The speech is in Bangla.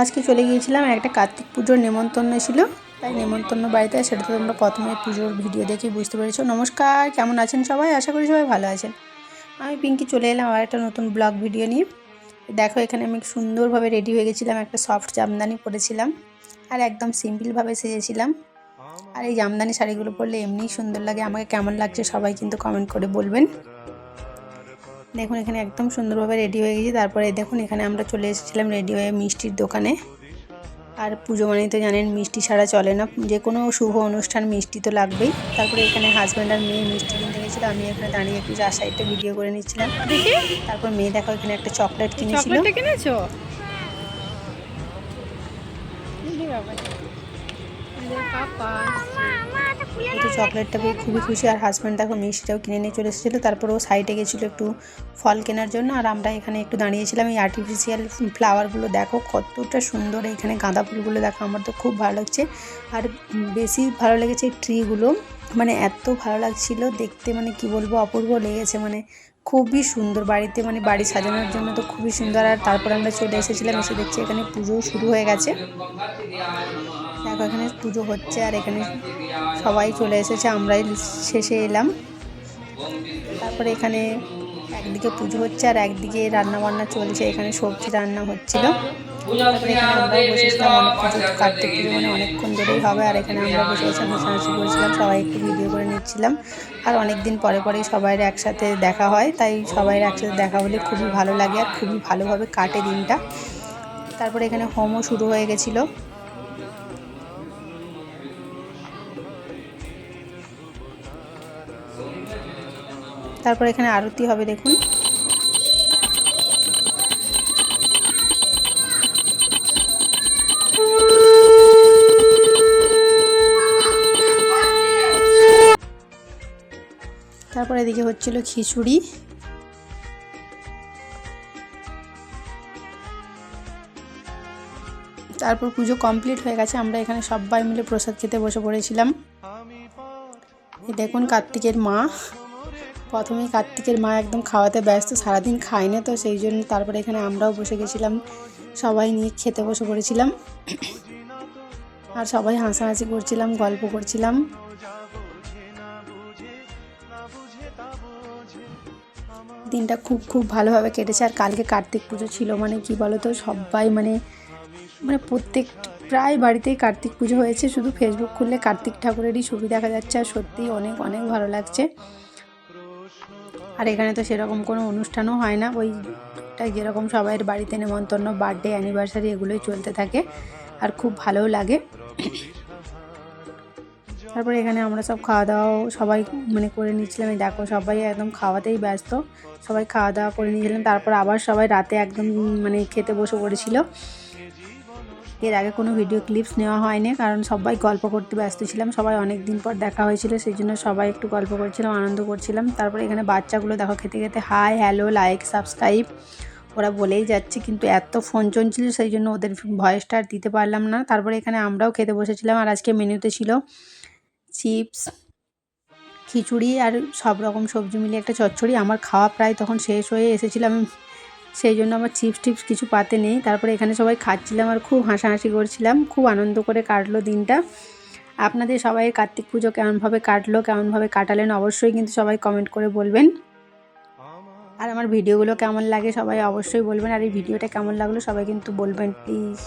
আজকে চলে গিয়েছিলাম, একটা কার্তিক পুজোর নেমন্তন্ন ছিল। তাই নেমন্তন্ন বাড়িতে সেটা তো তোমরা প্রথমে পুজোর ভিডিও দেখে বুঝতে পেরেছ। নমস্কার, কেমন আছেন সবাই? আশা করি সবাই ভালো আছেন। আমি পিঙ্কি চলে এলাম আর একটা নতুন ব্লগ ভিডিও নিয়ে। দেখো, এখানে আমি সুন্দরভাবে রেডি হয়ে গেছিলাম, একটা সফট জামদানি পরেছিলাম আর একদম সিম্পলভাবে সেজেছিলাম। আর এই জামদানি শাড়িগুলো পরলে এমনিই সুন্দর লাগে। আমাকে কেমন লাগছে সবাই কিন্তু কমেন্ট করে বলবেন। দেখুন এখানে একদম সুন্দরভাবে রেডি হয়ে গেছি। তারপরে দেখুন এখানে আমরা চলে এসেছিলাম রেডি হয়ে মিষ্টির দোকানে। আর পুজো মানেই তো জানেন মিষ্টি ছাড়া চলে না। যে কোনো শুভ অনুষ্ঠান মিষ্টি তো লাগবেই। তারপরে এখানে হাজব্যান্ড আর মেয়ে মিষ্টি কিনতে গেছিল। আমি এখানে দাঁড়িয়ে একটু যা সাইডে ভিডিও করে নিচ্ছিলাম। দেখি। তারপর মেয়ে দেখো এখানে একটা চকলেট কিনেছিল। কিনেছো? কি একটু চকলেটটা পেয়ে খুবই খুশি। আর হাজব্যান্ড দেখো মিষ্টিটাও কিনে নিয়ে চলে এসেছিল। তারপর ও সাইডে গেছিল একটু ফল কেনার জন্য। আর আমরা এখানে একটু দাঁড়িয়েছিলাম। এই আর্টিফিশিয়াল ফ্লাওয়ারগুলো দেখো, কতটা সুন্দর। এখানে গাঁদা ফুলগুলো দেখো, আমার তো খুব ভালো লাগছে। আর বেশি ভালো লেগেছে এই ট্রিগুলো মানে এত ভালো লাগছিল দেখতে মানে কি বলব, অপূর্ব লেগেছে। মানে খুবই সুন্দর বাড়িতে মানে বাড়ি সাজানোর জন্য তো খুবই সুন্দর। আর তারপর আমরা চলে এসেছিলাম, এসে দেখছি এখানে পুজোও শুরু হয়ে গেছে। দেখো, এখানে পুজো হচ্ছে আর এখানে সবাই চলে এসেছে, আমরাই শেষে এলাম। তারপরে এখানে একদিকে পুজো হচ্ছে আর একদিকে রান্না বান্না চলছে, এখানে সবজি রান্না হচ্ছিল। তারপরে এখানে বসেছিলাম অনেক পুজো কার্তিক পুজো মানে অনেকক্ষণ ধরেই হবে, আর এখানে আমরা বসে বসে হাসাহাসি করেছিলাম, সবাই একটু ভিডিও করে নিচ্ছিলাম। আর অনেক দিন পরে পরেই সবাই একসাথে দেখা হয়, তাই সবাই একসাথে দেখা হলে খুবই ভালো লাগে আর খুবই ভালোভাবে কাটে দিনটা। তারপরে এখানে হোমও শুরু হয়ে গেছিল। তারপর এখানে আরতি হবে, দেখুন। তারপর এদিকে হচ্ছিল খিচুড়ি। তারপর পুজো কমপ্লিট হয়ে গেছে, আমরা এখানে সবাই মিলে প্রসাদ খেতে বসে পড়েছিলাম। দেখুন কার্তিকের মা। প্রথমেই কার্তিকের মা একদম খাওয়াতে ব্যস্ত, সারাদিন খায় না তো, সেই জন্য তারপরে এখানে আমরাও বসে গেছিলাম। সবাই নিয়ে খেতে বসে পড়েছিলাম। আর সবাই হাসাহাসি করছিলাম, গল্প করছিলাম। দিনটা খুব খুব ভালোভাবে কেটেছে। আর কালকে কার্তিক পুজো ছিল মানে কি বলো তো সবাই মানে মানে প্রত্যেক, প্রায় বাড়িতেই কার্তিক পুজো হয়েছে। শুধু ফেসবুক খুললে কার্তিক ঠাকুরেরই ছবি দেখা যাচ্ছে। আর সত্যিই অনেক অনেক ভালো লাগছে। আর এখানে তো সেরকম কোনো অনুষ্ঠানও হয় না। ওইটাই যেরকম সবাইয়ের বাড়িতে নেমন্তন্ন বার্থডে অ্যানিভার্সারি এগুলোই চলতে থাকে আর খুব ভালোও লাগে। তারপরে এখানে আমরা সব খাওয়া দাওয়াও সবাই মানে করে নিচ্ছিলাম এই দেখো সবাই একদম খাওয়াতেই ব্যস্ত। সবাই খাওয়া দাওয়া করে নিয়েছিলাম। তারপর আবার সবাই রাতে একদম মানে খেতে বসে পড়েছিল। এর আগে কোনো ভিডিও ক্লিপস নেওয়া হয়নি, কারণ সবাই গল্প করতে ব্যস্ত ছিলাম। সবাই অনেক দিন পর দেখা হয়েছিল, সেই জন্য সবাই একটু গল্প করছিলাম, আনন্দ করছিলাম। তারপরে এখানে বাচ্চাগুলো দেখো, খেতে খেতে হাই হ্যালো লাইক সাবস্ক্রাইব ওরা বলেই যাচ্ছে, কিন্তু এত ফোন চলছিল, সেই জন্য ওদের ভয়েসটা আর দিতে পারলাম না। তারপরে এখানে আমরাও খেতে বসেছিলাম, আর আজকে মেনুতে ছিল চিপস খিচুড়ি আর সব রকম সবজি মিলিয়ে একটা চচ্চড়ি। আমার খাওয়া প্রায় তখন শেষ হয়ে এসেছিলাম সেই জন্য আমার চিপস টিপস কিছু পাতে নেই। তারপরে এখানে সবাই খাচ্ছিলাম আর খুব হাসাহাসি করছিলাম। খুব আনন্দ করে কাটলো দিনটা। আপনাদের সবাই কার্তিক পুজো কেমনভাবে কাটলো, কেমনভাবে কাটালেন অবশ্যই কিন্তু সবাই কমেন্ট করে বলবেন। আর আমার ভিডিওগুলো কেমন লাগে সবাই অবশ্যই বলবেন। আর এই ভিডিওটা কেমন লাগল সবাই কিন্তু বলবেন প্লিজ